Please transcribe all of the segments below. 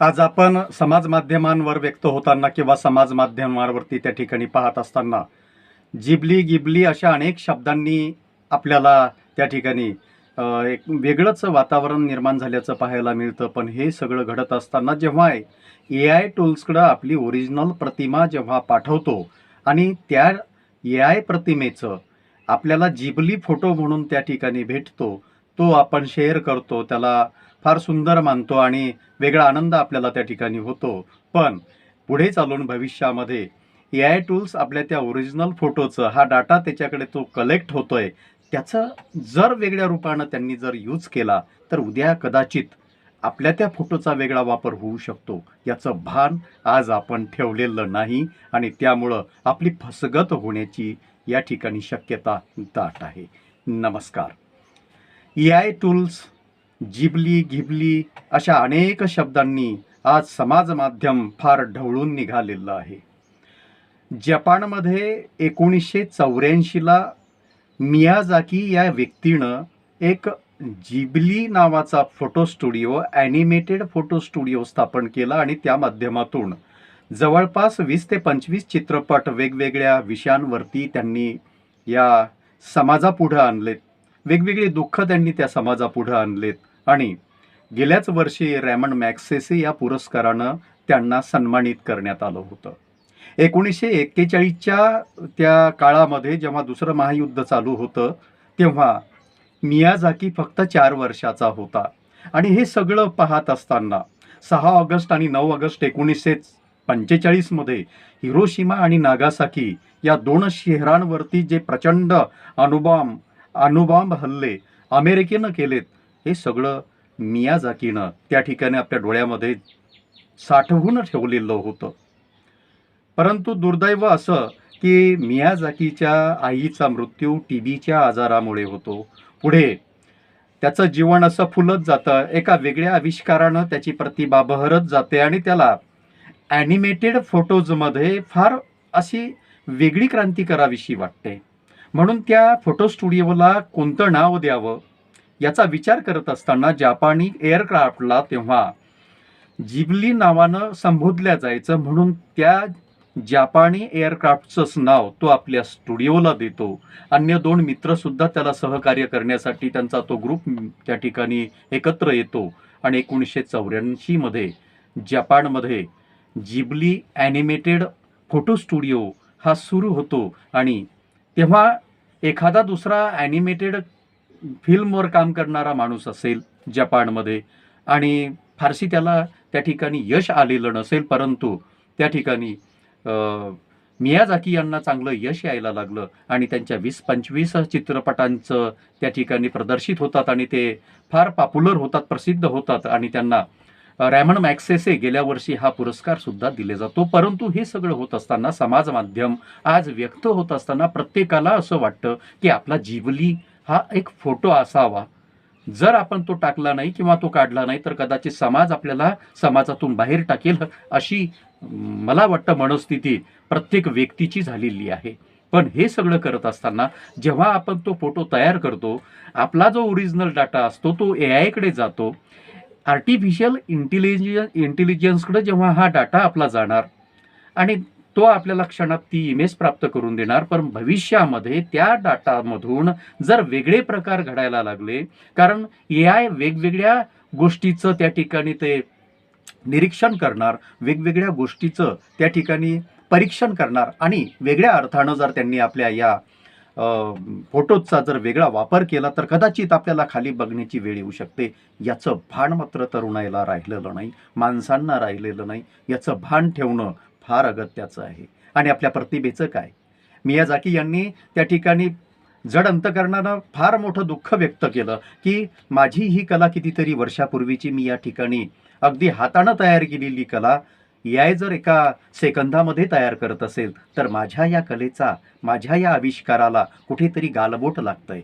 आज आपण समाज माध्यमांवर व्यक्त होताना किंवा समाज माध्यमांवरती त्या ठिकाणी पाहत असताना जिबली गिबली अशा अनेक शब्दांनी आपल्याला त्या ठिकाणी एक वेगळंच वातावरण निर्माण झाल्याचं पाहायला मिळतं. पण हे सगळं घडत असताना जेव्हा ए आय टूल्सकडं आपली ओरिजिनल प्रतिमा जेव्हा पाठवतो आणि त्या ए आय प्रतिमेचं आपल्याला जिबली फोटो म्हणून त्या ठिकाणी भेटतो तो आपण शेअर करतो त्याला फार सुंदर मानतो आणि वेगळा आनंद आपल्याला त्या ठिकाणी होतो. पण पुढे चालून भविष्यामध्ये ए आय टूल्स आपल्या त्या ओरिजिनल फोटोचं हा डाटा त्याच्याकडे तो कलेक्ट होतोय त्याचं जर वेगळ्या रूपानं त्यांनी जर यूज केला तर उद्या कदाचित आपल्या त्या फोटोचा वेगळा वापर होऊ शकतो. याचं भान आज आपण ठेवलेलं नाही आणि त्यामुळं आपली फसगत होण्याची या ठिकाणी शक्यता दाट आहे. नमस्कार. A I tools Ghibli Ghibli अशा अनेक शब्दांनी आज समाज माध्यम फार ढवळून निघालेलं आहे. जपानमध्ये एकोणीसशे चौऱ्याऐंशीला मियाजाकी या व्यक्तीनं एक जिबली नावाचा photo studio animated photo studio स्थापन केला आणि त्या माध्यमातून जवळपास वीस ते पंचवीस चित्रपट वेगवेगळ्या विषयांवरती त्यांनी या समाजापुढं आणलेत. वेगवेगळे दुःख त्यांनी त्या समाजापुढं आणलेत. आणि गेल्याच वर्षी रॅमन मॅक्सेसे या पुरस्कारानं त्यांना सन्मानित करण्यात आलं होतं. एकोणीसशे एक्केचाळीसच्या त्या काळामध्ये जेव्हा दुसरं महायुद्ध चालू होतं तेव्हा मियाझाकी फक्त चार वर्षाचा होता. आणि हे सगळं पाहत असताना सहा ऑगस्ट आणि नऊ ऑगस्ट एकोणीसशे पंचेचाळीसमध्ये हिरोशिमा आणि नागासाकी या दोन शहरांवरती जे प्रचंड अणुबॉम्ब अणुबॉम्ब हल्ले अमेरिकेनं केलेत हे सगळं मियाझाकीनं त्या ठिकाणी आपल्या डोळ्यामध्ये साठवून ठेवलेलं होतं. परंतु दुर्दैव असं की मियाझाकीच्या आईचा मृत्यू टी बीच्या आजारामुळे होतो. पुढे त्याचं जीवन असं फुलत जातं एका वेगळ्या आविष्कारानं त्याची प्रतिभा बहरत जाते आणि त्याला ॲनिमेटेड फोटोजमध्ये फार अशी वेगळी क्रांती करावीशी वाटते. म्हणून त्या फोटो स्टुडिओला कोणतं नाव द्यावं याचा विचार करत असताना जापानी एअरक्राफ्टला तेव्हा जिबली नावानं संबोधल्या जायचं म्हणून त्या जापानी एअरक्राफ्टचंच नाव तो आपल्या स्टुडिओला देतो. अन्य दोन मित्रसुद्धा त्याला सहकार्य करण्यासाठी त्यांचा तो ग्रुप त्या ठिकाणी एकत्र येतो. आणि एकोणीसशे चौऱ्याऐंशीमध्ये जपानमध्ये जिबली ॲनिमेटेड फोटो स्टुडिओ हा सुरू होतो. आणि तेव्हा एखादा दुसरा ॲनिमेटेड फिल्मवर काम करणारा माणूस असेल जपानमध्ये आणि फारशी त्याला त्या ठिकाणी यश आलेलं नसेल परंतु त्या ठिकाणी मियाजाकी यांना चांगलं यश यायला लागलं आणि त्यांच्या वीस पंचवीस चित्रपटांचं त्या ठिकाणी प्रदर्शित होतात आणि ते फार पॉप्युलर होतात प्रसिद्ध होतात आणि त्यांना रॅमन मॅक्सेसे गेल्या वर्षी हा पुरस्कार सुद्धा दिले जातो. परंतु हे सगळं होत असताना समाज माध्यम आज व्यक्त होत असताना प्रत्येकाला असं वाटतं की आपला जिबली हा एक फोटो असावा. जर आपण तो टाकला नाही किंवा तो काढला नाही तर कदाचित समाज आपल्याला समाजातून बाहेर टाकेल अशी मला वाटतं मनस्थिती प्रत्येक व्यक्तीची झालेली आहे. पण हे सगळं करत असताना जेव्हा आपण तो फोटो तयार करतो आपला जो ओरिजिनल डाटा असतो तो ए आयकडे जातो आर्टिफिशियल इंटेलिजन्स इंटेलिजन्सकडं जेव्हा हा डाटा आपला जाणार आणि तो आपल्याला क्षणात ती इमेज प्राप्त करून देणार पण भविष्यामध्ये त्या डाटामधून जर वेगळे प्रकार घडायला लागले कारण ए आय वेगवेगळ्या गोष्टीचं त्या ठिकाणी ते निरीक्षण करणार वेगवेगळ्या गोष्टीचं त्या ठिकाणी परीक्षण करणार आणि वेगळ्या अर्थानं जर त्यांनी आपल्या या फोटोजचा फोटोचा जर वेगळा वापर केला तर कदाचित आपल्याला खाली बघण्याची वेळ येऊ शकते. याचं भान मात्र तरुणाईला राहिलेलं नाही माणसांना राहिलेलं नाही. याचं भान ठेवणं फार अगत्याचं आहे. आणि आपल्या प्रतिभेचं काय? मिया जाकी यांनी त्या ठिकाणी जड अंतकरणानं फार मोठं दुःख व्यक्त केलं की माझी ही कला कितीतरी वर्षापूर्वीची मी या ठिकाणी अगदी हातानं तयार केलेली कला याय जर एका सेकंदामध्ये तयार करत असेल तर माझ्या या कलेचा माझ्या या आविष्काराला कुठेतरी गालबोट लागतंय.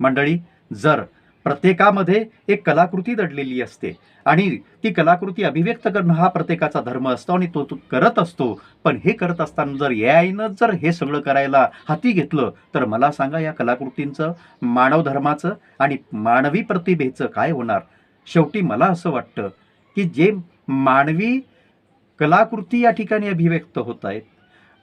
मंडळी जर प्रत्येकामध्ये एक कलाकृती दडलेली असते आणि ती कलाकृती अभिव्यक्त करणं हा प्रत्येकाचा धर्म असतो आणि तो तो करत असतो पण हे करत असताना जर ए आयनं जर हे सगळं करायला हाती घेतलं तर मला सांगा या कलाकृतींचं मानवधर्माचं आणि मानवी प्रतिभेचं काय होणार? शेवटी मला असं वाटतं की जे मानवी कलाकृती या ठिकाणी अभिव्यक्त होत आहेत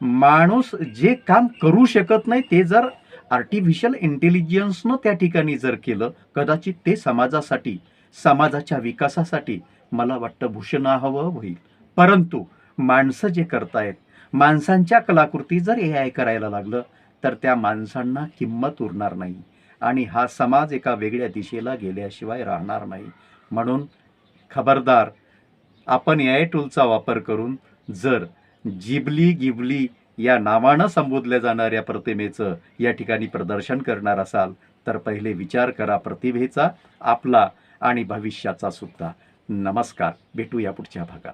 माणूस जे काम करू शकत नाही ते जर आर्टिफिशियल इंटेलिजन्सनं त्या ठिकाणी जर केलं कदाचित ते समाजासाठी समाजाच्या विकासासाठी मला वाटतं भूषणाहवं होईल. परंतु माणसं जे करतायत माणसांच्या कलाकृती जर ए आय करायला लागलं तर त्या माणसांना किंमत उरणार नाही. आणि हा समाज एका वेगळ्या दिशेला गेल्याशिवाय राहणार नाही. म्हणून खबरदार आपण ए आय टूलचा वापर करून जर जिबली गिबली या नावानं संबोधल्या जाणाऱ्या प्रतिमेचं या ठिकाणी प्रदर्शन करणार असाल तर पहिले विचार करा प्रतिभेचा आपला आणि भविष्याचा सुद्धा. नमस्कार. भेटूया पुढच्या भागात.